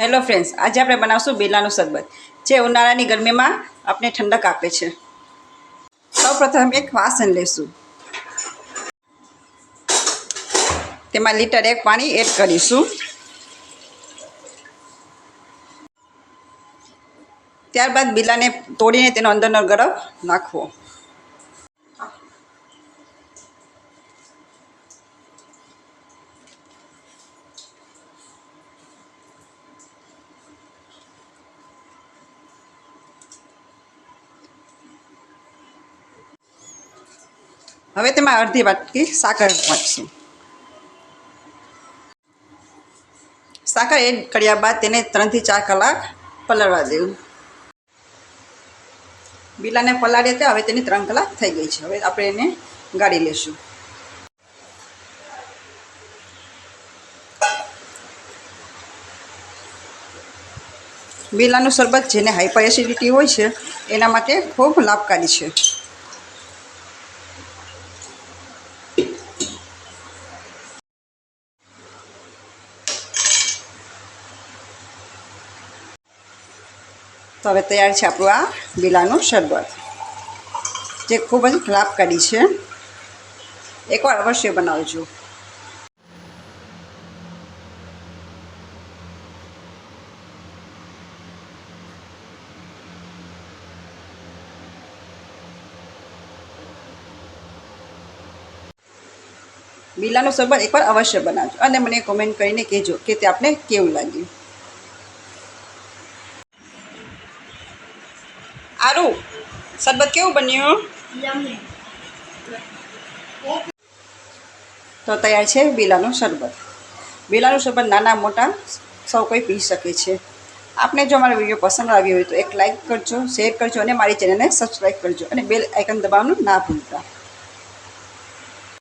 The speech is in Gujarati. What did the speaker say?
હેલો ફ્રેન્ડ્સ આજે આપણે બનાવશું બેલાનું શરબત, જે ઉનાળાની ગરમીમાં આપણે ઠંડક આપે છે. સૌપ્રથમ એક વાસણ લેશું. તેમાં લીટર એક પાણી એડ કરીશું. ત્યારબાદ બિલાને તોડીને તેનો અંદરનો ગરબ નાખવો. હવે તેમાં અડધી વાટકી સાકર નાખીશું સાકર એડ કર્યા બાદ તેને ત્રણથી ચાર કલાક પલાળવા દેવું. બિલાને પલાળીએ ત્યાં હવે તેની ત્રણ કલાક થઈ ગઈ છે. હવે આપણે એને ગાળી લેશું. બિલાનું શરબત જેને હાઇપર એસિડિટી હોય છે, એના માટે ખૂબ લાભકારી છે. તો હવે તૈયાર છે આપણું આ બિલાનું શરબત, જે ખૂબ જ લાભકારી છે. એકવાર અવશ્ય બનાવજો. બિલાનું શરબત એકવાર અવશ્ય બનાવજો અને મને કોમેન્ટ કરીને કહેજો કે તે આપને કેવું લાગ્યું. આરું શરબત કેવું બન્યું? તો તૈયાર છે બિલાનું શરબત. બિલાનું શરબત નાના મોટા સૌ કોઈ પી શકે છે. આપને જો મારો વીડિયો પસંદ આવ્યો હોય તો એક લાઇક કરજો શેર કરજો અને મારી ચેનલને સબસ્ક્રાઈબ કરજો અને બેલ આઇકન દબાવવાનું ના ભૂલતા.